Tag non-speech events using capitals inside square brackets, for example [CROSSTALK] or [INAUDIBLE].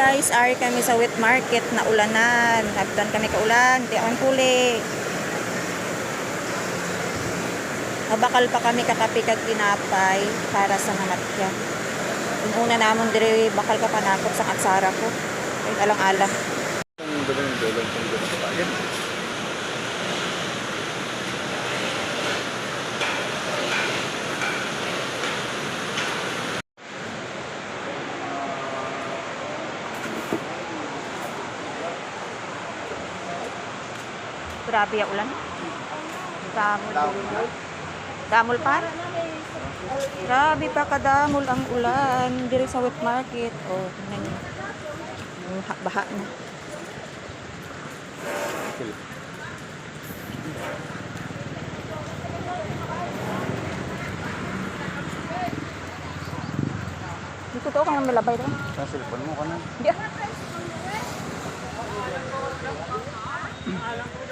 guys, ari kami sa wet market na ulanan. Nagdan kami kaulan, di ang puli. Mabakal pa kami kakapi kag tinapay para sa namatya. Yung una namon dire bakal ka panakot sa atsara ko. Ay alang-alang. Ang ganda ng Grabe ya ulan. Damol. Damol pa? Grabe pa kadamol ang ulan diri sa wet market. Oh, tingnan niyo. Baha na. Dito to kang milabay rin. Sa cellphone mo ka na. Di. [LAUGHS]